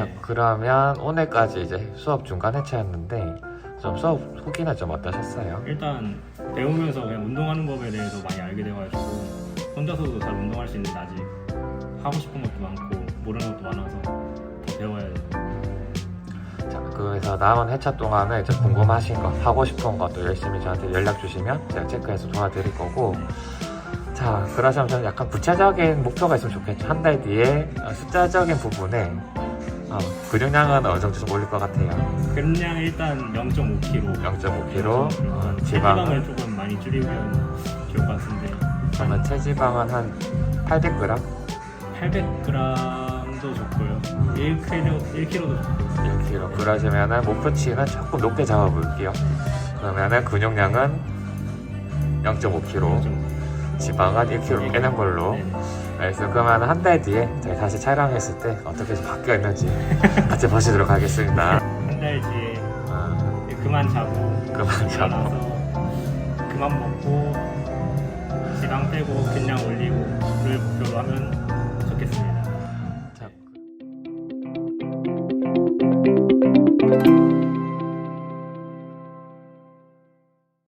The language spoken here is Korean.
자 네. 그러면 오늘까지 이제 수업 중간 해체였는데 좀 수업 후기는 좀 어떠셨어요? 일단 배우면서 그냥 운동하는 법에 대해서 많이 알게 돼가지고 혼자서도 잘 운동할 수 있는데 아직 하고 싶은 것도 많고 모르는 것도 많아서 더 배워야 돼요. 자 그래서 남은 해차 동안에 이제 궁금하신 거 하고 싶은 것도 열심히 저한테 연락 주시면 제가 체크해서 도와드릴 거고 자 그러시면 저는 약간 구체적인 목표가 있으면 좋겠죠 한 달 뒤에 어, 숫자적인 부분에 어, 근육량은 어느 정도 좀 올릴 것 같아요? 그냥 일단 0.5kg 0.5kg 어, 체지방을 지방은 조금 많이 줄이면 좋을 것 같은데. 저는 체지방은 한 800g 800g도 좋고요. 1kg, 1kg도 좋고 1kg 그러시면은 목표치는 조금 높게 잡아볼게요. 그러면은 근육량은 0.5kg 좀 지방은 1kg 빼는 걸로. 네네. 그래서 그러면 한 달 뒤에 저희 다시 촬영했을 때 어떻게 좀 바뀌어 있는지 같이 보시도록 하겠습니다. 한 달 뒤에 어, 그만 자고 그만 자고. 일어나서 그만 먹고 지방 빼고 목표로 하면